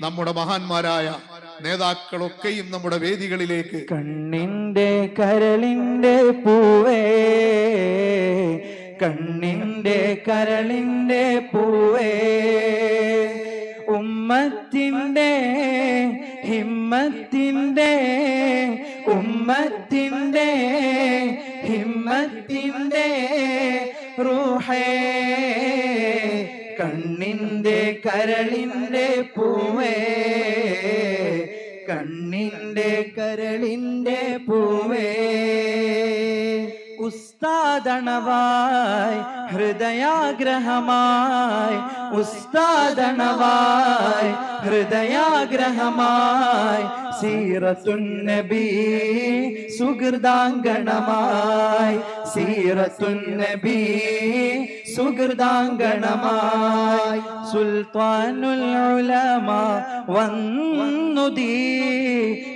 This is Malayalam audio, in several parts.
നമ്മുടെ മഹാന്മാരായ നേതാക്കളൊക്കെയും നമ്മുടെ വേദികളിലേക്ക്. കണ്ണിന്റെ കരളിന്റെ പൂവേ കണ്ണിന്റെ കരളിന്റെ പൂവേ ഉമ്മത്തിന്റെ ഹിമ്മത്തിന്റെ ഉമ്മത്തിന്റെ ഹിമ്മത്തിന്റെ റൂഹേ. കണ്ണിന്റെ കരളിന്റെ പൂവേ കണ്ണിന്റെ കരളിന്റെ പൂവേ. ഉസ്താദണവായി ഹൃദയാഗ്രഹമായി. ഉസ്താദണവായ് ഹൃദയാഗ്രഹമായി. സീറത്തുന്നബി സുഹൃദാങ്കണമായി. സീറത്തുന്നബി സുഹൃദാങ്കണമായി. സുൽത്താനുൽ ഉലമ വന്നുദീ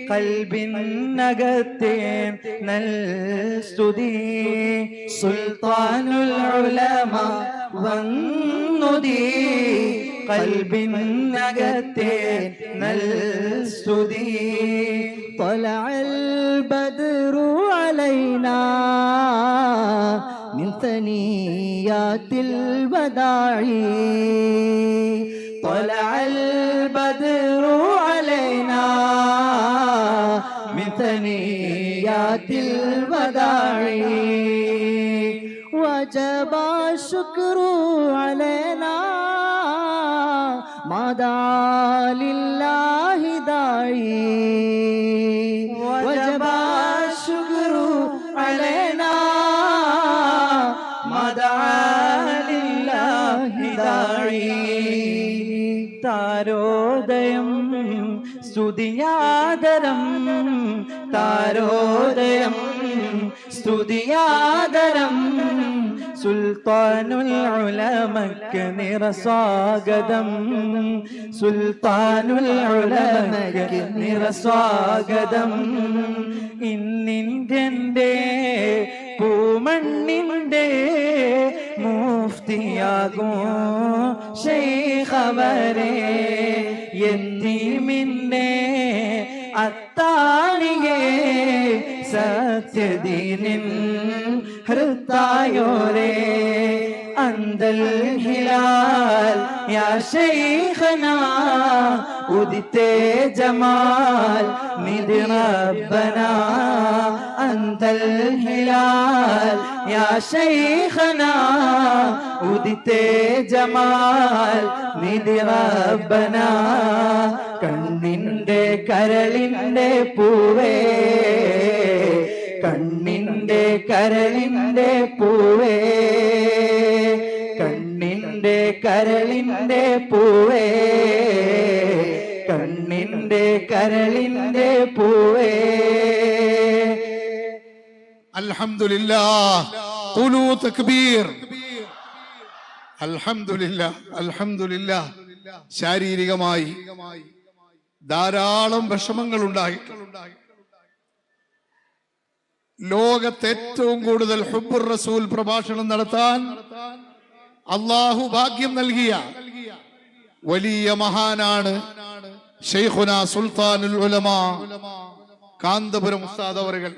കൽബിനകത്തെ നൽ സ്തുതി സുൽത്താനുൽ ഉലമ വന്നുദീ കൽബിനകത്തെ നൽ സ്തുതി طلع البدر علينا من ثنيات الوداع طلع البدر من ثنيات الوداع وجب الشكر علينا ما دعا لله داعي وجب الشكر علينا ما دعا لله داعي താരോദയം സ്തുതിയാദരം താരോദയം സ്തുതിയാദരം സുൽത്താനുൽ ഉലമക്ക് നിറസ്വാഗതം സുൽത്താനുൽ ഉലമക്ക് നിറസ്വാഗതം. ഇന്നിന്റെ പൂമണ്ണിന്റെ മുഫ്തിയാകും ശൈഖവരെ യത്തീമിന്നെ അത്താണിയെ സത്യദീനിൻ ഹൃത്തായോരേ അന്തൽ ഹിലാൽ യാ ശൈഖനാ ഉദിത്തേ ജമാൽ നിധി റബ്ബനാ അന്തൽ ഹിലാൽ യാ ശൈഖനാ ഉദിത്തേ ജമാൽ നിധി റബ്ബനാ കണ്ണിന്റെ കരളിന്റെ പൂവേ കണ്ണിന്റെ കരളിന്റെ പൂവേ. കരളിന്റെ പൂവേ കണ്ണിന്റെ കരളിന്റെ പൂവേ. അൽഹംദുലില്ലാ തക്ബീർ. അൽഹംദുലില്ലാ അൽഹംദുലില്ലാ. ശാരീരികമായി ധാരാളം വിഷമങ്ങൾ ഉണ്ടായി ലോകത്തെ ഏറ്റവും കൂടുതൽ ഹുബുർ റസൂൽ പ്രഭാഷണം നടത്താൻ അള്ളാഹു ഭാഗ്യം നൽകിയ വലിയ മഹാനാണ് ഷെയ്ഖുന സുൽത്താനുൽ കാന്തപുരം ഉസ്താദ് അവറുകൾ.